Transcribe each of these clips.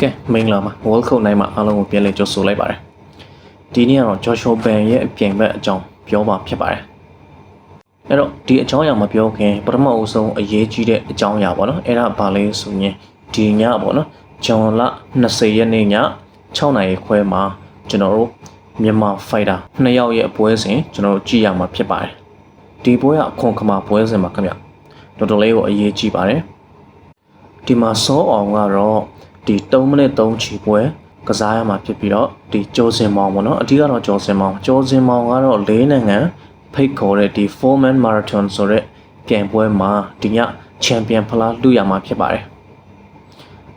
ကဲမင်္ဂလာပါ World Cup နိုင်မှာအားလုံးကိုပြန်လည်ကြိုဆိုလိုက်ပါတယ်ဒီနေ့ကတော့ Joshua Ban ရဲ့အပြင်ဘက်အကြောင်းပြောမှာဖြစ်ပါတယ်အဲ့တော့ဒီအကြောင်းအရာမပြောခင်ပထမအဆုံးအရေးကြီးတဲ့အကြောင်းအရာပေါ့နော်အဲ့ဒါဘာလဲဆိုရင်ဒီညပေါ့နော်ဂျွန်လ20ရက်နေ့ည6နာရီခွဲမှာကျွန်တော်တို့မြန်မာ fighter နှစ်ယောက်ရဲ့ပွဲစဉ်ကျွန်တော်တို့ကြည့်ရမှာဖြစ်ပါတယ်ဒီပွဲကအခွန်ခမာပွဲစဉ်ပါခင်ဗျတော်တော်လေးကိုအရေးကြီးပါတယ်ဒီမှာစောအောင်ကတော့ ဒီ3မိနစ်3ချီပွဲကစားရမှာဖြစ်ပြီးတော့ဒီကျော်စင်မောင်ပေါ့နော်အဓိကတော့ကျော်စင်မောင်ကျော်စင်မောင်ကတော့၄နိုင်ငံဖိတ်ခေါ်တဲ့ဒီ four man marathon ဆိုတဲ့ပြိုင်ပွဲမှာဒီညချန်ပီယံဖလားလုရမှာဖြစ်ပါတယ်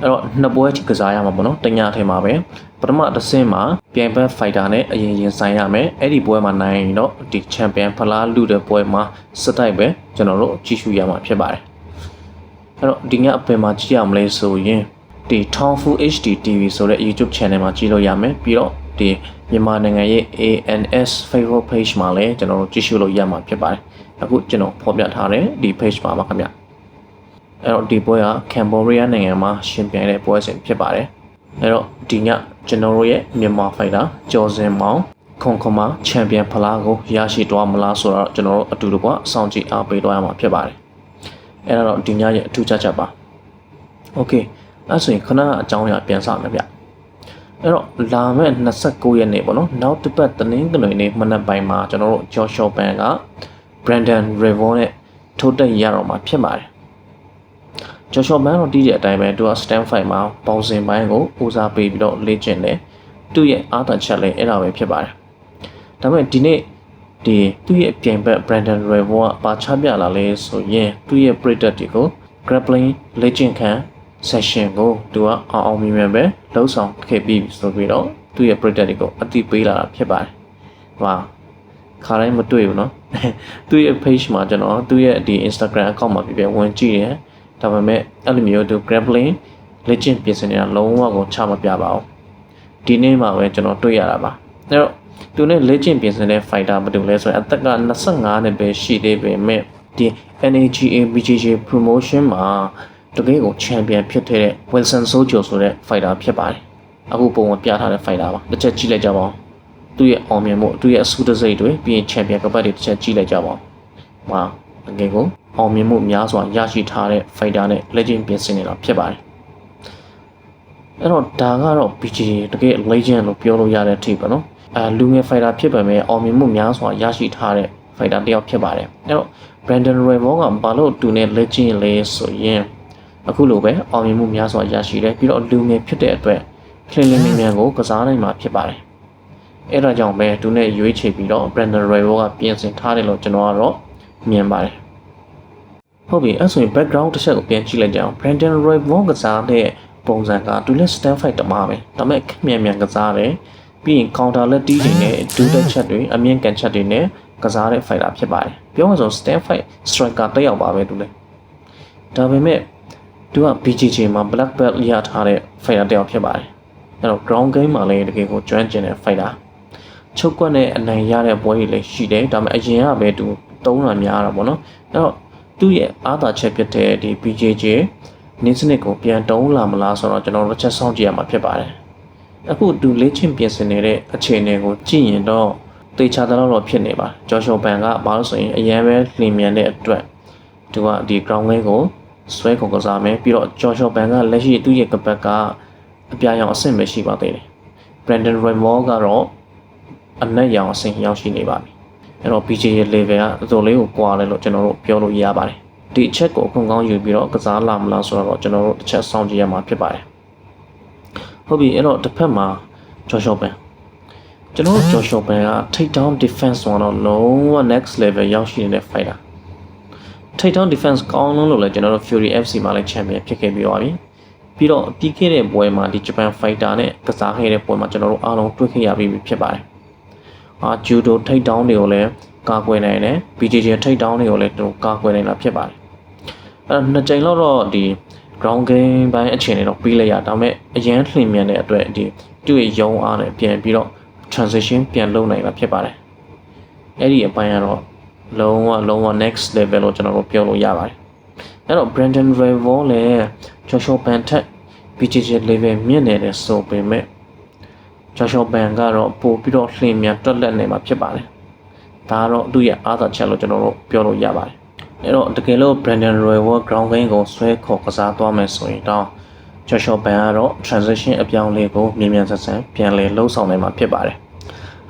အဲ့တော့နှစ်ပွဲထိကစားရမှာပေါ့နော်တညထဲမှာပဲပထမတစ်ဆင့်မှာပြိုင်ဘက်ဖိုက်တာနဲ့အရင်ရင်ဆိုင်ရမယ်အဲ့ဒီပွဲမှာနိုင်ရင်တော့ဒီချန်ပီယံဖလားလုတဲ့ပွဲမှာစတိုက်ပဲကျွန်တော်တို့ကြည့်ရှုရမှာဖြစ်ပါတယ်အဲ့တော့ဒီညအပင်မှာကြည့်ရမလဲဆိုရင် ဒီ Tongfu HD TV ဆိုတဲ့ YouTube channel မှာကြည့်လို့ရမယ်ပြီးတော့ဒီမြန်မာနိုင်ငံရဲ့ ANS Facebook page မှာလည်းကျွန်တော်တို့ကြည့်ရှုလို့ရမှာဖြစ်ပါတယ်အခုကျွန်တော်ဖော်ပြထားတဲ့ဒီ page မှာပါခင်ဗျအဲ့တော့ဒီပွဲကကမ်ဘောဒီးယားနိုင်ငံမှာရှင်ပြိုင်တဲ့ပွဲစဉ်ဖြစ်ပါတယ်အဲ့တော့ဒီညကျွန်တော်တို့ရဲ့မြန်မာဖိုင်တာကျော်စင်မောင်ခွန်ခွန်မချန်ပီယံဖလားကိုရရှိသွားမလားဆိုတော့ကျွန်တော်တို့အတူတကွအဆောင်ကြည့်အားပေးသွားရမှာဖြစ်ပါတယ်အဲ့တော့ဒီညရဲ့အထူးခြားချက်ပါ Okay အဲ့ဆိုရင်ခဏအကြောင်းအရာပြန်စမယ်ဗျအဲ့တော့လာမယ့်29ရက်နေ့ပေါ့နော်နောက်တစ်ပတ်တင်းကလေးနေ့မနက်ပိုင်းမှာကျွန်တော်တို့ Joshua Ban က Brandon Revon နဲ့ထိုးတက်ရတော့မှာဖြစ်ပါတယ် Joshua Ban တော့တီးတဲ့အတိုင်းပဲသူက stand fight မှာပေါင်စင်ပိုင်းကိုဦးစားပေးပြီးတော့လေ့ကျင့်တယ်သူ့ရဲ့အားသာချက်လည်းအဲ့ဒါပဲဖြစ်ပါတယ်ဒါပေမဲ့ဒီနေ့ဒီသူ့ရဲ့ပြိုင်ဘက် Brandon Revo ကပါချပြလာလဲဆိုရင်သူ့ရဲ့ Predator တွေကို grappling လေ့ကျင့်ခန်း session ကိုသူကအောင်အောင်မြင်မြင်ပဲလှုပ်ဆောင်ခဲ့ပြီးဆိုပြီးတော့သူ့ရဲ့ Predator တွေကိုအတိပေးလာတာဖြစ်ပါတယ်။ဟာခါတိုင်းမတွေ့ဘူးเนาะသူ့ရဲ့ page မှာကျွန်တော်သူ့ရဲ့ဒီ Instagram account မှာပြပြဝင်ကြည့်တယ်။ဒါပေမဲ့အဲ့လိုမျိုးသူ grappling လေ့ကျင့်ပြင်ဆင်နေတာလုံးဝကိုချမပြပါဘူး။ဒီနေ့မှပဲကျွန်တော်တွေ့ရတာပါ။အဲ့တော့ သူနဲ့လေ့ကျင့်ပြင်ဆင်တဲ့ fighter ဘာလို့လဲဆိုရင်အသက်က25နှစ်ပဲရှိသေးပေမဲ့ဒီ NAGA BJJ promotion မှာ တကယ်ကိုချန်ပီယံဖြစ်ခဲ့တဲ့ Wilson Sojo ဆိုတဲ့ fighter ဖြစ်ပါတယ်။အခုပုံဝင်ပြထားတဲ့ fighter ပါ။တစ်ချက်ကြည့်လိုက်ကြပါဦး။သူ့ရဲ့အောင်မြင်မှုသူ့ရဲ့အဆူတစိတ်တွေပြီးရင်ချန်ပီယံကပတ်တွေတစ်ချက်ကြည့်လိုက်ကြပါဦး။ဟာတကယ်ကိုအောင်မြင်မှုများစွာရရှိထားတဲ့ fighter နဲ့ legend ပြင်ဆင်နေတာဖြစ်ပါတယ်။အဲ့တော့ဒါကတော့ BG တကယ် legend လို့ပြောလို့ရတဲ့အထိပါနော်။အဲလူငယ် fighter ဖြစ်ပေမဲ့အောင်မြင်မှုများစွာရရှိထားတဲ့ fighter တယောက်ဖြစ်ပါတယ်။အဲ့တော့ Brandon Roy ကဘာလို့သူနဲ့ legend လဲဆိုရင် အခုလိုပဲအောင်မြင်မှုများစွာရရှိတယ်ပြီးတော့လူငယ်ဖြစ်တဲ့အတွက်ခလင်းလင်းမြန်မြန်ကိုကစားနိုင်မှာဖြစ်ပါတယ်အဲ့ဒါကြောင့်ပဲသူနဲ့ရွေးချယ်ပြီးတော့ Brandon Royal ကပြင်ဆင်ထားတယ်လို့ကျွန်တော်ကတော့မြင်ပါတယ်ဟုတ်ပြီအဲ့ဆိုရင် background တစ်ချက်ကိုပြန်ကြည့်လိုက်ကြအောင် Brandon Royal ကစားတဲ့ပုံစံကသူလည်း stand fight တမပဲဒါပေမဲ့မြန်မြန်ကစားတယ်ပြီးရင် counter လက်တီးတွေနဲ့ဒူးတက်ချက်တွေအမြင့်ကန်ချက်တွေနဲ့ကစားတဲ့ fighter ဖြစ်ပါတယ်ပြောမှဆို stand fight striker တက်ရောက်ပါပဲသူလည်းဒါပေမဲ့ သူက BJJ မှာ black belt ရထားတဲ့ fighter တက်ရောက်ဖြစ်ပါတယ်အဲ့တော့ ground game မှာလည်းတကယ်ကိုကျွမ်းကျင်တဲ့ fighter ချုပ်ကွက်နဲ့အနိုင်ရတဲ့ပွဲတွေလည်းရှိတယ်ဒါပေမဲ့အရင်ကပဲသူသုံးတာများတာပေါ့နော်အဲ့တော့သူ့ရဲ့အားသာချက်ဖြစ်တဲ့ဒီ BJJ နင်းစနစ်ကိုပြန်တုံးလာမလားဆိုတော့ကျွန်တော်တို့ချက်ဆောင်ကြည့်ရမှာဖြစ်ပါတယ်အခုသူလေ့ကျင့်ပြင်ဆင်နေတဲ့အခြေအနေကိုကြည့်ရင်တော့တေချာတလောက်တော့ဖြစ်နေပါဂျော်ရှောပန်ကဘာလို့ဆိုရင်အရင်ပဲလင်မြန်တဲ့အတွက်သူကဒီ ground game ကို ဆွဲခုံကစားမယ်ပြီးတော့ဂျော်ရှောပန်ကလက်ရှိသူ့ရဲ့ကပတ်ကအပြာရောင်အဆင့်ပဲရှိပါသေးတယ် Brandon Royal ကတော့အနက်ရောင်အဆင့်ရောက်ရှိနေပါပြီအဲ့တော့ BJ ရဲ့ level ကအတော်လေးကိုကွာတယ်လို့ကျွန်တော်တို့ပြောလို့ရပါတယ်ဒီအချက်ကိုအခွင့်ကောင်းယူပြီးတော့ကစားလာမလားဆိုတော့ကျွန်တော်တို့တစ်ချက်စောင့်ကြည့်ရမှာဖြစ်ပါတယ်ဟုတ်ပြီအဲ့တော့တစ်ဖက်မှာဂျော်ရှောပန်ကျွန်တော်တို့ဂျော်ရှောပန်က take down defense ဆိုတော့လုံးဝ next level ရောက်ရှိနေတဲ့ fighter take down defense ကောင်းလုံးလို့လည်းကျွန်တော်တို့ Fury FC မှာလည်း champion ဖြစ်ခဲ့ပြီးပါပြီပြီးတော့ပြီးခဲ့တဲ့ပွဲမှာဒီ Japan fighter နဲ့ကစားခဲ့တဲ့ပွဲမှာကျွန်တော်တို့အားလုံးတွေ့ခဲ့ရပြီးဖြစ်ပါတယ်အာ judo take down တွေကိုလည်းကာကွယ်နိုင်တယ် BJJ take down တွေကိုလည်းသူကာကွယ်နိုင်တာဖြစ်ပါတယ်အဲ့တော့နှစ်ကြိမ်လောက်တော့ဒီ ground game ဘိုင်းအခြေအနေတော့ပြီးလိုက်ရဒါပေမဲ့အရန်လှင်မြန်တဲ့အတွက်ဒီသူ့ရဲ့ရုံအားနဲ့ပြန်ပြီးတော့ transition ပြန်လုပ်နိုင်တာဖြစ်ပါတယ်အဲ့ဒီအပိုင်းကတော့ လုံးဝလုံးဝ next level လို့ကျွန်တော်တို့ပြောလို့ရပါတယ်အဲ့တော့ Brandon Revo လည်း Joshua Pan ထက်ပ BJJ level မြင့်နေတယ်ဆိုပေမဲ့ကျော်ရှော့ဘန်ကတော့ပို့ပြီးတော့လှင်မြန်တွက်လက်နေမှာဖြစ်ပါတယ်ဒါကတော့သူ့ရဲ့အားသာချက်လို့ကျွန်တော်တို့ပြောလို့ရပါတယ်အဲ့တော့တကယ်လို့ Brandon Royal ground game ကိုဆွဲခေါ်ကစားသွားမယ်ဆိုရင်တော့ကျော်ရှော့ဘန်ကတော့ transition အပြောင်းအလဲကိုမြင်မြန်ဆက်ဆန်ပြန်လည်လှုပ်ဆောင်နိုင်မှာဖြစ်ပါတယ်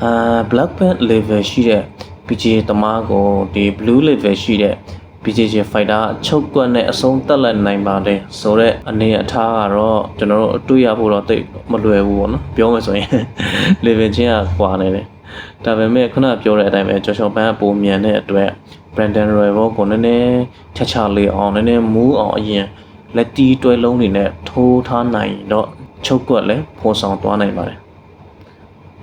အာ Black Belt level ရှိတဲ့ BJJ တမားကိုဒီ Blue level ရှိတဲ့ BJJ fighter အချုပ်ကွက်နဲ့အဆုံးတက်လက်နိုင်ပါတယ်ဆိုတော့အနေအထားကတော့ကျွန်တော်တို့အတွေ့ရဖို့တော့တိတ်မလွယ်ဘူးပေါ့နော်ပြောမယ်ဆိုရင် level ချင်းကကွာနေတယ်ဒါပေမဲ့ခုနပြောတဲ့အတိုင်းပဲကျော်ချော်ပန်းကပုံမြန်တဲ့အတွက် Brandon Royal ကိုနည်းနည်းချာချာလေးအောင်နည်းနည်းမူးအောင်အရင်လက်တီးတွဲလုံးတွေနဲ့ထိုးထားနိုင်တော့ချုပ်ကွက်လည်းဖော်ဆောင်သွားနိုင်ပါတယ်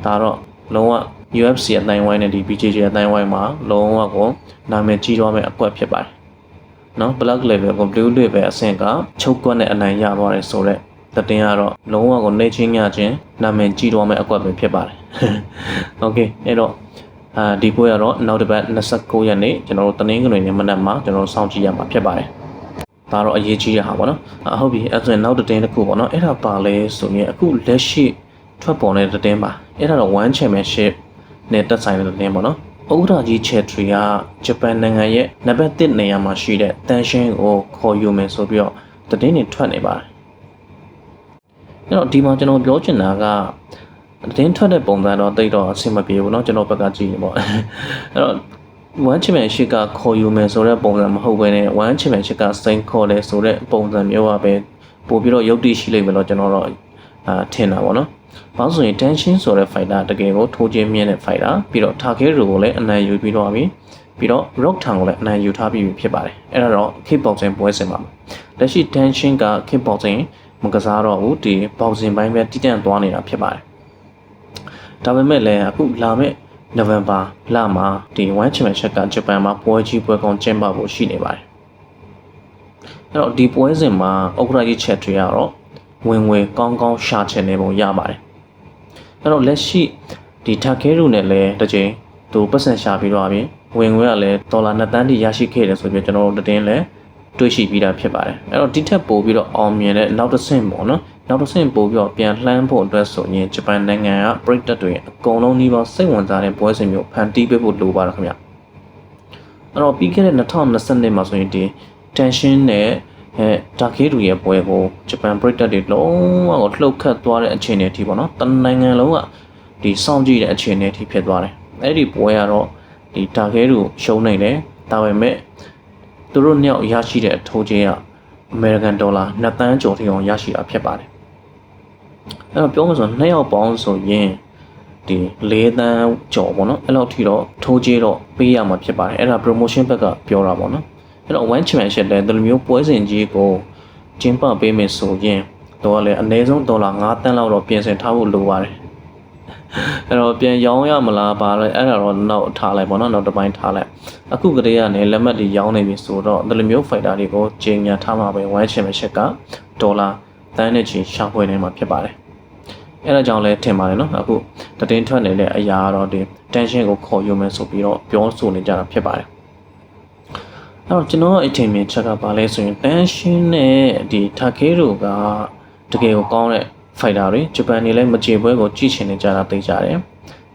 ဒါတော့လုံးဝ UFC အတိုင်းဝိုင်းနဲ့ဒီ BJJ အတိုင်းဝိုင်းမှာလုံးဝကိုနာမည်ကြီးသွားမယ့်အကွက်ဖြစ်ပါတယ်။နော် Black Level ကို Blue Level အဆင့်ကချုပ်ကွက်နဲ့အနိုင်ရသွားတယ်ဆိုတော့တတင်ကတော့လုံးဝကိုနေချင်းညချင်းနာမည်ကြီးသွားမယ့်အကွက်ပဲဖြစ်ပါတယ်။ Okay အဲ့တော့အာဒီပွဲကတော့နောက်တစ်ပတ်29ရက်နေ့ကျွန်တော်တို့တနင်္ဂနွေနေ့မနက်မှာကျွန်တော်တို့စောင့်ကြည့်ရမှာဖြစ်ပါတယ်။ဒါတော့အရေးကြီးရဟာပေါ့နော်။အဟုတ်ပြီအဲ့ဆိုရင်နောက်တစ်တင်တစ်ခုပေါ့နော်။အဲ့ဒါပါလဲဆိုရင်အခုလက်ရှိထွက်ပေါ်နေတဲ့တင်ပါ။အဲ့ဒါတော့ One Championship နဲ့တက်ဆိုင်တဲ့တင်ပေါ့နော်။ဥက္ကဋ္ဌကြီးချက်ထရီကဂျပန်နိုင်ငံရဲ့နံပါတ်1နေရာမှာရှိတဲ့တန်ရှင်းကိုခေါ်ယူမယ်ဆိုပြီးတော့တင်တွေထွက်နေပါတယ်။အဲ့တော့ဒီမှာကျွန်တော်ပြောချင်တာကတင်ထွက်တဲ့ပုံစံတော့တိတ်တော့အဆင်မပြေဘူးเนาะကျွန်တော်ဘက်ကကြည့်ရင်ပေါ့အဲ့တော့ one championship ကခေါ်ယူမယ်ဆိုတဲ့ပုံစံမဟုတ်ဘဲနဲ့ one championship ကစိန်ခေါ်တယ်ဆိုတဲ့ပုံစံမျိုးကပဲပို့ပြီးတော့ရုပ်တည်ရှိလိမ့်မယ်လို့ကျွန်တော်တော့အာထင်တာပေါ့နော်။ ဘာလို့ဆိုရင် tension ဆိုတဲ့ fighter တကယ်ကိုထိုးချင်းမြင့်တဲ့ fighter ပြီးတော့ target ကိုလည်းအနိုင်ယူပြီးတော့ပြီပြီးတော့ rock town ကိုလည်းအနိုင်ယူထားပြီးဖြစ်ပါတယ်။အဲ့ဒါတော့ kick boxing ပွဲစဉ်မှာလက်ရှိ tension က kick boxing မကစားတော့ဘူးဒီ boxing ဘိုင်းပဲတည်တံ့သွားနေတာဖြစ်ပါတယ်။ဒါပေမဲ့လည်းအခုလာမဲ့နိုဝင်ဘာလမှာဒီ One Championship ကဂျပန်မှာပွဲကြီးပွဲကောင်းကျင်းပဖို့ရှိနေပါတယ်။အဲ့တော့ဒီပွဲစဉ်မှာဥက္ကဋ္ဌကြီးချက်တွေကတော့ဝင်ငွေကောင်းကောင်းရှာချင်နေပုံရပါတယ်။ အဲ့တော့လက်ရှိဒီတာခဲရူနဲ့လည်းတစ်ချိန်သူပတ်စံရှာပြီးတော့ပြင်ဝင်ငွေကလည်းဒေါ်လာ2တန်းတိရရှိခဲ့တယ်ဆိုပြီးကျွန်တော်တို့တင်းလည်းတွေ့ရှိပြီးတာဖြစ်ပါတယ်။အဲ့တော့ဒီထက်ပိုပြီးတော့အောင်မြင်တဲ့နောက်တစ်ဆင့်ပေါ့နော်။နောက်တစ်ဆင့်ပို့ပြီးတော့ပြန်လှမ်းဖို့အတွက်ဆိုရင်ဂျပန်နိုင်ငံကပရိသတ်တွေအကုန်လုံးနှီးပါစိတ်ဝင်စားတဲ့ပွဲစဉ်မျိုးဖန်တီးပေးဖို့လိုပါတယ်ခင်ဗျအဲ့တော့ပြီးခဲ့တဲ့2020မှာဆိုရင်ဒီ tension နဲ့ အဲတာကေးတူရဲ့ပွဲကိုဂျပန်ပရိသတ်တွေလုံးဝကိုလှုပ်ခတ်သွားတဲ့အခြေအနေအထိပေါ့နော်တနိုင်ငံလုံးကဒီစောင့်ကြည့်တဲ့အခြေအနေအထိဖြစ်သွားတယ်အဲ့ဒီပွဲကတော့ဒီတာကေးတူရှုံးနေတယ်ဒါပေမဲ့သူတို့နှစ်ယောက်ရရှိတဲ့အထိုးချင်းကအမေရိကန်ဒေါ်လာ2တန်းကျော်ထိအောင်ရရှိတာဖြစ်ပါတယ်အဲ့တော့ပြောမှဆိုနှစ်ယောက်ပေါင်းဆိုရင်ဒီ၄တန်းကျော်ပေါ့နော်အဲ့လောက်ထိတော့ထိုးကြေးတော့ပေးရမှာဖြစ်ပါတယ်အဲ့ဒါ promotion ဘက်ကပြောတာပေါ့နော် အဲ့တော့ one championship လဲဒီလိုမျိုးပွဲစဉ်ကြီးကိုကျင်းပပေးမယ်ဆိုရင်တော့လည်းအနည်းဆုံးဒေါ်လာ9တန်းလောက်တော့ပြင်ဆင်ထားဖို့လိုပါတယ်အဲ့တော့ပြန်ရောင်းရမလားပါလဲအဲ့ဒါတော့နောက်ထားလိုက်ပေါ့နော်နောက်တစ်ပိုင်းထားလိုက်အခုကလေးကနေလက်မှတ်တွေရောင်းနေပြီဆိုတော့ဒီလိုမျိုး fighter တွေကိုချိန်ညာထားမှာပဲ one championship ကဒေါ်လာတန်းနဲ့ချီရှာဖွေနေမှာဖြစ်ပါတယ်အဲ့ဒါကြောင့်လည်းထင်ပါတယ်နော်အခုတည်င်းထွက်နေတဲ့အရာတော့ဒီ tension ကိုခေါ်ယူမယ်ဆိုပြီးတော့ပြောဆိုနေကြတာဖြစ်ပါတယ် အဲ့တော့ကျွန်တော်အထင်မြင်ချက်ကပါလဲဆိုရင် tension နဲ့ဒီ takeru ကတကယ်ကိုကောင်းတဲ့ fighter တွေဂျပန်နေလည်းမကြေပွဲကိုကြည့်ချင်နေကြတာသိကြတယ်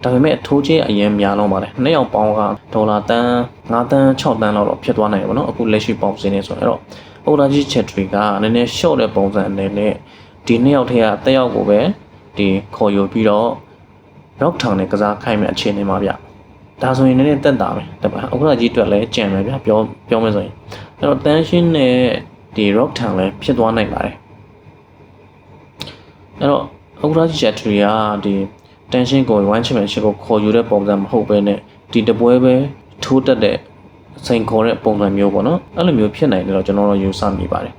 ဒါပေမဲ့အထိုးချင်းအရင်များလုံးပါတယ်နှစ်ယောက်ပေါင်းကဒေါ်လာတန်း9တန်း6တန်းလောက်တော့ဖြစ်သွားနိုင်တယ်ဗောနော်အခုလက်ရှိပေါင်းစင်းနေဆိုတော့အဲ့တော့အိုလာကြီးချက်တွေကနည်းနည်း short တဲ့ပုံစံအနေနဲ့ဒီနှစ်ယောက်ထဲကတက်ယောက်ကိုပဲဒီခေါ်ယူပြီးတော့ rock town နဲ့ကစားခိုင်းမဲ့အခြေအနေမှာဗျ ဒါဆိုရင်လည်းတက်တာပဲတပတ်အခုကကြီးအတွက်လည်းကြံပဲဗျပြောပြောမယ်ဆိုရင်အဲ့တော့ tension နဲ့ဒီ rock town လည်းဖြစ်သွားနိုင်ပါတယ်အဲ့တော့အခုကကြီးချက်တွေကဒီ tension ကို one championship ကိုခေါ်ယူတဲ့ပုံစံမဟုတ်ဘဲနဲ့ဒီတပွဲပဲထိုးတက်တဲ့စိန်ခေါ်တဲ့ပုံစံမျိုးပေါ့နော်အဲ့လိုမျိုးဖြစ်နိုင်တယ်တော့ကျွန်တော်တို့ယူဆမိပါတယ်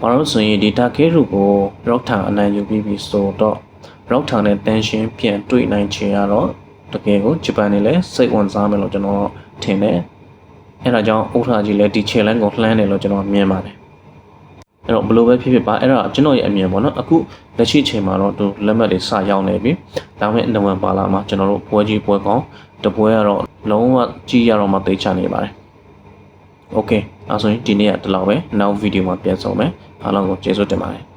ဘာလို့ဆိုရင်ဒီ Takeru ကို Rock Town အနိုင်ယူပြီးပြီဆိုတော့ Rock Town နဲ့ tension ပြန်တွေ့နိုင်ချင်ရတော့ တကယ်ကိုဂျပန်နေလဲစိတ်ဝင်စားမယ်လို့ကျွန်တော်ထင်တယ်အဲ့ဒါကြောင့်ဥထာကြီးလဲဒီ challenge ကိုလှမ်းတယ်လို့ကျွန်တော်မြင်ပါတယ်အဲ့တော့ဘလို့ပဲဖြစ်ဖြစ်ပါအဲ့ဒါကျွန်တော်ရဲ့အမြင်ပေါ့နော်အခုလက်ရှိအချိန်မှာတော့သူလက်မှတ်တွေစရောက်နေပြီဒါပေမဲ့နိုဝင်ဘာလမှာကျွန်တော်တို့ပွဲကြီးပွဲကောင်းတပွဲကတော့လုံးဝကြီးရတော့မှသိချနေပါတယ် Okay အဲဆိုရင်ဒီနေ့ကဒီလောက်ပဲနောက်ဗီဒီယိုမှာပြန်ဆောင်မယ်အားလုံးကိုကျေးဇူးတင်ပါတယ်